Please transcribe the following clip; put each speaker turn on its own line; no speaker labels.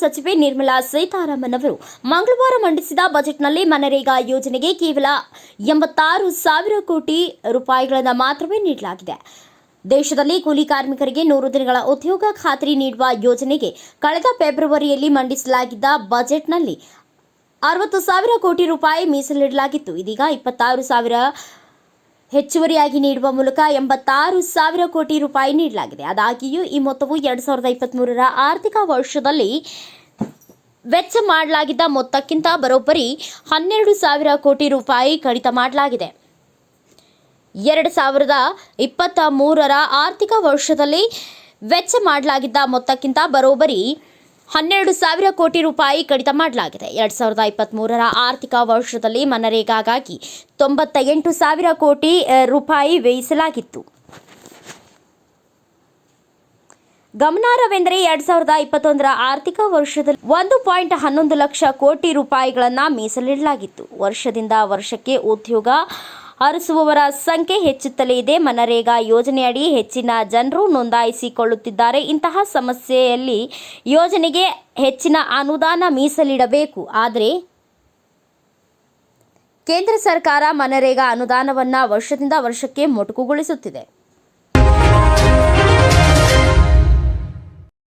ಸಚಿವೆ ನಿರ್ಮಲಾ ಸೀತಾರಾಮನ್ ಅವರು ಮಂಗಳವಾರ ಮಂಡಿಸಿದ ಬಜೆಟ್ನಲ್ಲಿ ಮನರೇಗಾ ಯೋಜನೆಗೆ ಕೇವಲ ಎಂಬತ್ತಾರು ಸಾವಿರ ಕೋಟಿ ರೂಪಾಯಿಗಳನ್ನು ಮಾತ್ರವೇ ನೀಡಲಾಗಿದೆ. ದೇಶದಲ್ಲಿ ಕೂಲಿ ಕಾರ್ಮಿಕರಿಗೆ ನೂರು ದಿನಗಳ ಉದ್ಯೋಗ ಖಾತ್ರಿ ನೀಡುವ ಯೋಜನೆಗೆ ಕಳೆದ ಫೆಬ್ರವರಿಯಲ್ಲಿ ಮಂಡಿಸಲಾಗಿದ್ದ ಬಜೆಟ್ನಲ್ಲಿ ಅರವತ್ತು ಸಾವಿರ ಕೋಟಿ ರೂಪಾಯಿ ಮೀಸಲಿಡಲಾಗಿತ್ತು. ಇದೀಗ ಇಪ್ಪತ್ತಾರು ಸಾವಿರ ಹೆಚ್ಚುವರಿಯಾಗಿ ನೀಡುವ ಮೂಲಕ ಎಂಬತ್ತಾರು ಸಾವಿರ ಕೋಟಿ ರೂಪಾಯಿ ನೀಡಲಾಗಿದೆ. ಅದಾಗಿಯೂ ಈ ಮೊತ್ತವು ಎರಡು ಸಾವಿರದ ಇಪ್ಪತ್ತ್ಮೂರರ ಆರ್ಥಿಕ ವರ್ಷದಲ್ಲಿ ವೆಚ್ಚ ಮಾಡಲಾಗಿದ್ದ ಮೊತ್ತಕ್ಕಿಂತ ಬರೋಬ್ಬರಿ ಹನ್ನೆರಡು ಸಾವಿರ ಕೋಟಿ ರೂಪಾಯಿ ಕಡಿತ ಮಾಡಲಾಗಿದೆ. ಎರಡು ಸಾವಿರದ ಇಪ್ಪತ್ತ ಮೂರರ ಆರ್ಥಿಕ ವರ್ಷದಲ್ಲಿ ವೆಚ್ಚ ಮಾಡಲಾಗಿದ್ದ ಮೊತ್ತಕ್ಕಿಂತ ಬರೋಬ್ಬರಿ ಹನ್ನೆರಡು ಸಾವಿರ ಕೋಟಿ ರೂಪಾಯಿ ಕಡಿತ ಮಾಡಲಾಗಿದೆ. ಎರಡ್ ಸಾವಿರದ ಇಪ್ಪತ್ತ್ಮೂರರ ಆರ್ಥಿಕ ವರ್ಷದಲ್ಲಿ ಮನರೇಗಾಗಾಗಿ ತೊಂಬತ್ತ ಎಂಟು ಸಾವಿರ ಕೋಟಿ ರೂಪಾಯಿ ವ್ಯಯಿಸಲಾಗಿತ್ತು. ಗಮನಾರ್ಹವೆಂದರೆ ಎರಡ್ ಸಾವಿರದ ಇಪ್ಪತ್ತೊಂದರ ಆರ್ಥಿಕ ವರ್ಷದಲ್ಲಿ ಒಂದು ಪಾಯಿಂಟ್ ಹನ್ನೊಂದು ಲಕ್ಷ ಕೋಟಿ ರೂಪಾಯಿಗಳನ್ನು ಮೀಸಲಿಡಲಾಗಿತ್ತು. ವರ್ಷದಿಂದ ವರ್ಷಕ್ಕೆ ಉದ್ಯೋಗ ಅರಸುವವರ ಸಂಖ್ಯೆ ಹೆಚ್ಚುತ್ತಲೇ ಇದೆ. ಮನರೇಗಾ ಯೋಜನೆಯಡಿ ಹೆಚ್ಚಿನ ಜನರು ನೋಂದಾಯಿಸಿಕೊಳ್ಳುತ್ತಿದ್ದಾರೆ. ಇಂತಹ ಸಮಸ್ಯೆಯಲ್ಲಿ ಯೋಜನೆಗೆ ಹೆಚ್ಚಿನ ಅನುದಾನ ಮೀಸಲಿಡಬೇಕು. ಆದರೆ ಕೇಂದ್ರ ಸರ್ಕಾರ ಮನರೇಗಾ ಅನುದಾನವನ್ನು ವರ್ಷದಿಂದ ವರ್ಷಕ್ಕೆ ಮೊಟಕುಗೊಳಿಸುತ್ತಿದೆ.